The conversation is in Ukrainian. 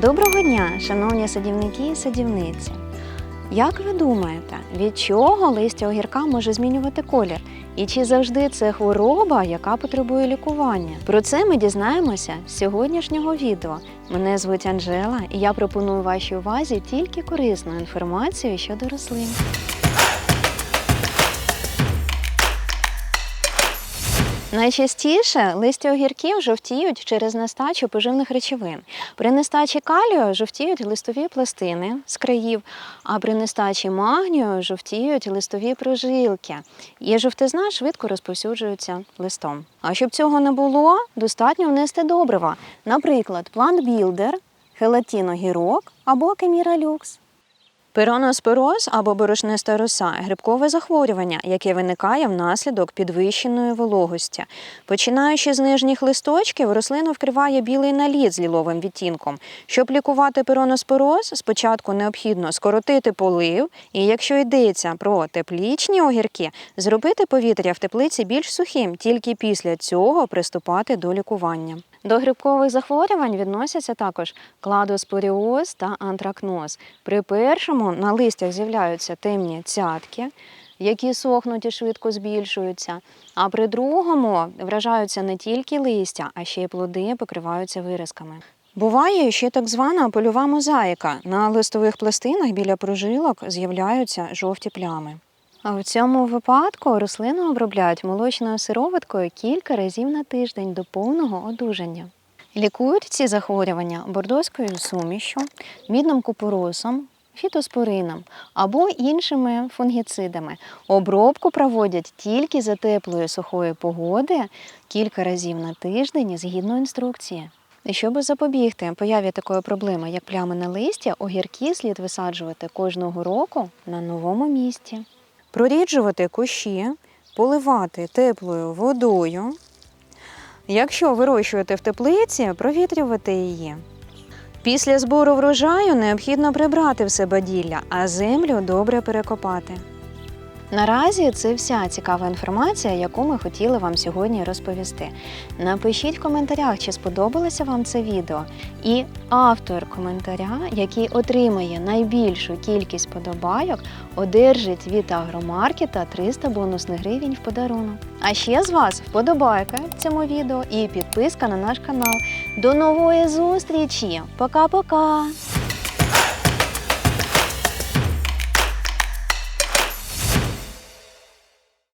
Доброго дня, шановні садівники і садівниці. Як ви думаєте, від чого листя огірка може змінювати колір? І чи завжди це хвороба, яка потребує лікування? Про це ми дізнаємося з сьогоднішнього відео. Мене звуть Анжела, і я пропоную вашій увазі тільки корисну інформацію щодо рослин. Найчастіше листя огірків жовтіють через нестачу поживних речовин. При нестачі калію жовтіють листові пластини з країв, а при нестачі магнію жовтіють листові прожилки. І жовтизна швидко розповсюджується листом. А щоб цього не було, достатньо внести добрива, наприклад, плант білдер, гелатіногірок або кеміра люкс. Пироноспороз або борошниста роса грибкове захворювання, яке виникає внаслідок підвищеної вологості. Починаючи з нижніх листочків, рослину вкриває білий наліт з ліловим відтінком. Щоб лікувати пироноспороз, спочатку необхідно скоротити полив, і якщо йдеться про теплічні огірки, зробити повітря в теплиці більш сухим, тільки після цього приступати до лікування. До грибкових захворювань відносяться також кладоспоріоз та антракноз. При першому на листях з'являються темні цятки, які сохнуть і швидко збільшуються. А при другому вражаються не тільки листя, а ще й плоди покриваються виразками. Буває ще так звана польова мозаїка. На листових пластинах біля прожилок з'являються жовті плями. А в цьому випадку рослину обробляють молочною сироваткою кілька разів на тиждень до повного одужання. Лікують ці захворювання бордоською сумішю, мідним купоросом, фітоспорином або іншими фунгіцидами. Обробку проводять тільки за теплої сухої погоди кілька разів на тиждень згідно інструкції. Щоб запобігти появі такої проблеми, як плями на листі, огірки слід висаджувати кожного року на новому місці. Проріджувати кущі, поливати теплою водою. Якщо вирощуєте в теплиці, провітрювати її. Після збору врожаю необхідно прибрати все баділля, а землю добре перекопати. Наразі це вся цікава інформація, яку ми хотіли вам сьогодні розповісти. Напишіть в коментарях, чи сподобалося вам це відео. І автор коментаря, який отримає найбільшу кількість подобайок, одержить від агромаркета 300 бонусних гривень в подарунок. А ще з вас вподобайка цьому відео і підписка на наш канал. До нової зустрічі! Пока-пока!